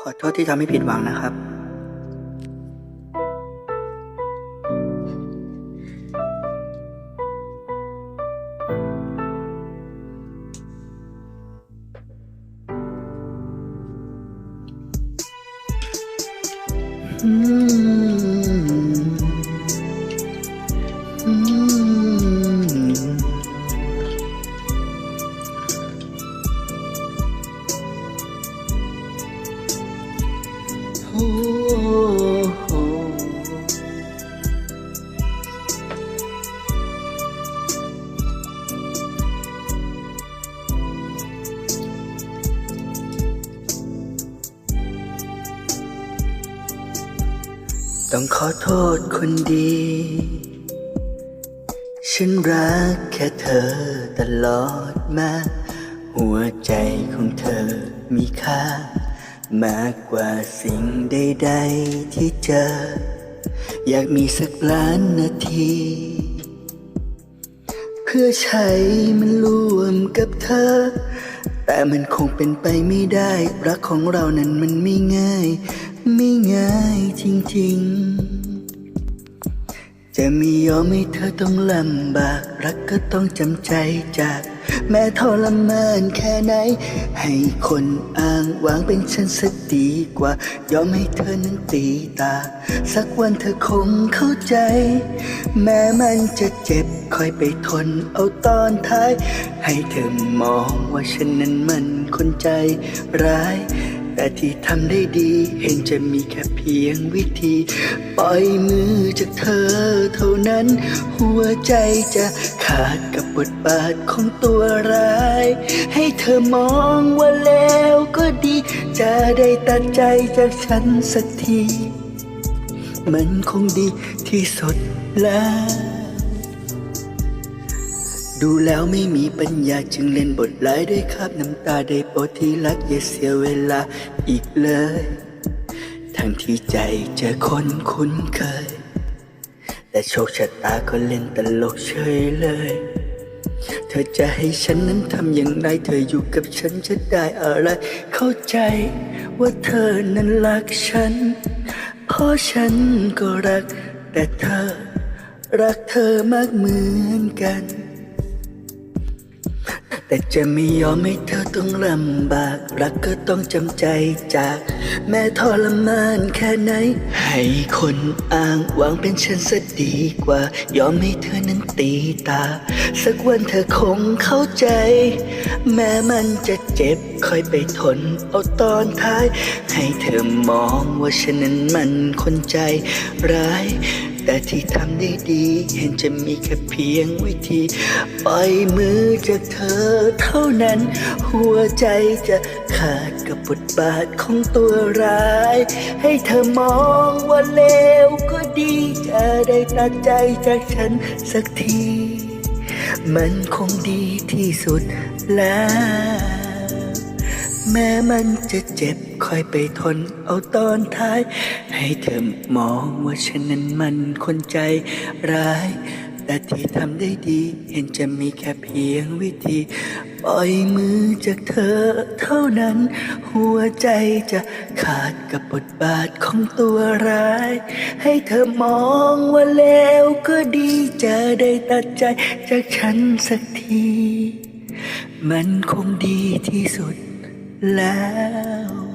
ขอโทษที่ทำให้ผิดหวังนะครับ อืม ต้องขอโทษคนดี ฉันรักแค่เธอตลอดมา หัวใจของเธอมีค่า มากกว่าสิ่งใดๆที่เจอ อยากมีสักล้านนาที เพื่อใช้มันร่วมกับเธอ แต่มันคงเป็นไปไม่ได้ รักของเรานั้นมันไม่ง่าย ไม่ง่ายจริงๆ จะไม่ยอมให้เธอต้องลำบาก รักก็ต้องจำใจจาก แม้ทรมานแค่ไหน ให้คนอ้างวางเป็นฉันสักดีกว่า ยอมให้เธอนั้นตีตา สักวันเธอคงเข้าใจ แม้มันจะเจ็บคอยไปทนเอาตอนท้าย ให้เธอมองว่าฉันนั้นมันคนใจร้าย แต่ที่ทำได้ดี เห็นจะมีแค่เพียงวิธี ปล่อยมือจากเธอเท่านั้น หัวใจจะขาดกับบทบาทของตัวร้าย ให้เธอมองว่าแล้วก็ดี จะได้ตัดใจจากฉันสักที มันคงดีที่สุดแล้ว ดูแล้วไม่มีปัญญาจึงเล่นบทร้ายด้วยคาบน้ำตาได้โปรดที่รักอย่าเสียเวลาอีกเลย ทั้งที่ใจเจอคนคุ้นเคย แต่โชคชะตาก็เล่นตลกเฉยเลย เธอจะให้ฉันนั้นทำอย่างไร เธออยู่กับฉันจะได้อะไร เข้าใจว่าเธอนั้นรักฉัน เพราะฉันก็รักแต่เธอ รักเธอมากเหมือนกัน แต่จะไม่ยอมให้เธอต้องลำบาก รักก็ต้องจำใจจาก แม้ทรมานแค่ไหน ให้คนอ้างหวังเป็นฉันซะดีกว่า ยอมให้เธอนั้นตีตา สักวันเธอคงเข้าใจ แม้มันจะเจ็บคอยไปทนเอาตอนท้าย ให้เธอมองว่าฉันนั้นมันคนใจร้าย แต่ที่ทำได้ดี เห็นจะมีแค่เพียงวิธีปล่อยมือจากเธอเท่านั้น หัวใจจะขาดกับบทบาทของตัวร้าย ให้เธอมองว่าเลวก็ดี จะได้ตัดใจจากฉันสักที มันคงดีที่สุดแล้ว แม้มันจะเจ็บคอยไปทนเอาตอนท้าย ให้เธอมองว่าฉันนั้นมันคนใจร้าย แต่ที่ทำได้ดี เห็นจะมีแค่เพียงวิธี ปล่อยมือจากเธอเท่านั้น หัวใจจะขาดกับบทบาทของตัวร้าย ให้เธอมองว่าแล้วก็ดีจะได้ตัดใจจากฉันสักที มันคงดีที่สุด แล้ว